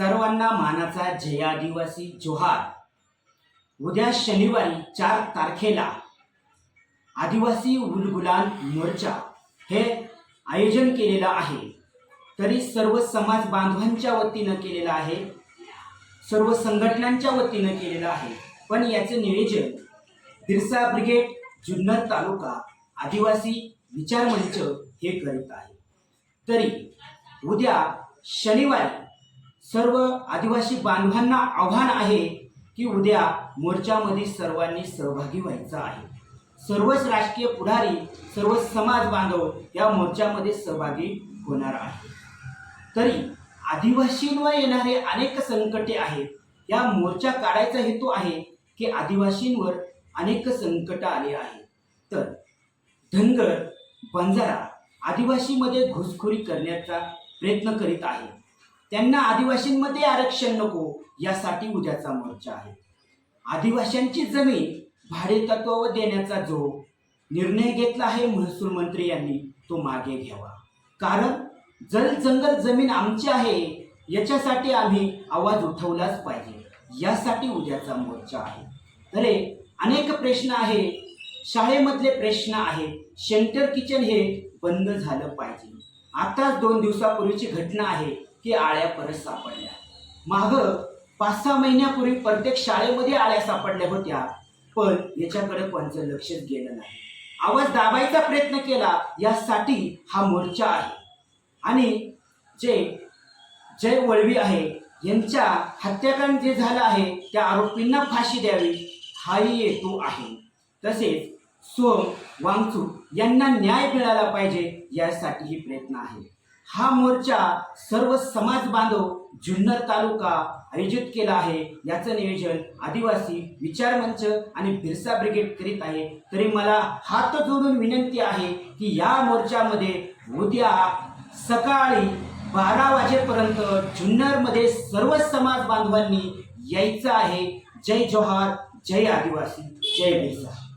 सर्वांना मानाचा जय आदिवासी जोहार. उद्या शनिवारी चार तारखेला आदिवासी उलगुलान मोर्चा हे आयोजन केलेलं आहे. तरी सर्व समाज बांधवांच्या वतीनं केलेलं आहे. सर्व संघटनांच्या वतीनं केलेलं आहे. पण याचं नियोजन बिरसा ब्रिगेड जुन्नर तालुका आदिवासी विचार मंच हे करीत आहे. तरी उद्या शनिवारी सर्व आदिवासी बांधवांना आव्हान आहे की उद्या मोर्चामध्ये सर्वांनी सहभागी व्हायचं आहे. सर्वच राजकीय पुढारी सर्व समाज बांधव या मोर्चामध्ये सहभागी होणार आहे तरी आदिवासींवर येणारे अनेक संकटे आहेत. या मोर्चा काढायचा हेतू आहे की आदिवासींवर अनेक संकट आले आहेत. तर धनगर बंजारा आदिवासीमध्ये घुसखोरी करण्याचा प्रयत्न करीत आहे. त्यांना आदिवासींमध्ये आरक्षण नको यासाठी उद्याचा मोर्चा आहे. आदिवासींची जमीन भाडेतत्वावर देण्याचा जो निर्णय घेतला आहे महसूल मंत्री यांनी तो मागे घ्यावा. कारण जल जंगल जमीन आमची आहे याच्यासाठी आम्ही आवाज उठवलाच पाहिजे. यासाठी उद्याचा मोर्चा आहे. तरी अनेक प्रश्न आहे शाळेमधले प्रश्न आहेत. शेल्टर किचन हे बंद झालं पाहिजे. आताच दोन दिवसापूर्वीची घटना आहे. की आळ्या परत सापडल्या. माग पाच सहा महिन्यापूर्वी प्रत्येक शाळेमध्ये आळ्या सापडल्या होत्या पण याच्याकडे कोणाचं लक्षच गेलं नाही. आवाज दाबायचा प्रयत्न केला यासाठी हा मोर्चा आहे. आणि जे जय वळवी आहे यांच्या हत्याकांड जे झालं आहे त्या आरोपींना फाशी द्यावी हाही हेतू आहे. तसेच सोम वांगचूक यांना न्याय मिळाला पाहिजे यासाठीही प्रयत्न आहे. हा मोर्चा सर्व समाज बांधव जुन्नर तालुका आयोजित केला आहे. याचं नियोजन आदिवासी विचार मंच आणि बिरसा ब्रिगेड करीत आहे. तरी मला हात जोडून विनंती आहे की या मोर्चामध्ये उद्या सकाळी बारा वाजेपर्यंत जुन्नरमध्ये सर्व समाज बांधवांनी यायचं आहे. जय जोहार जय आदिवासी जय बिरसा.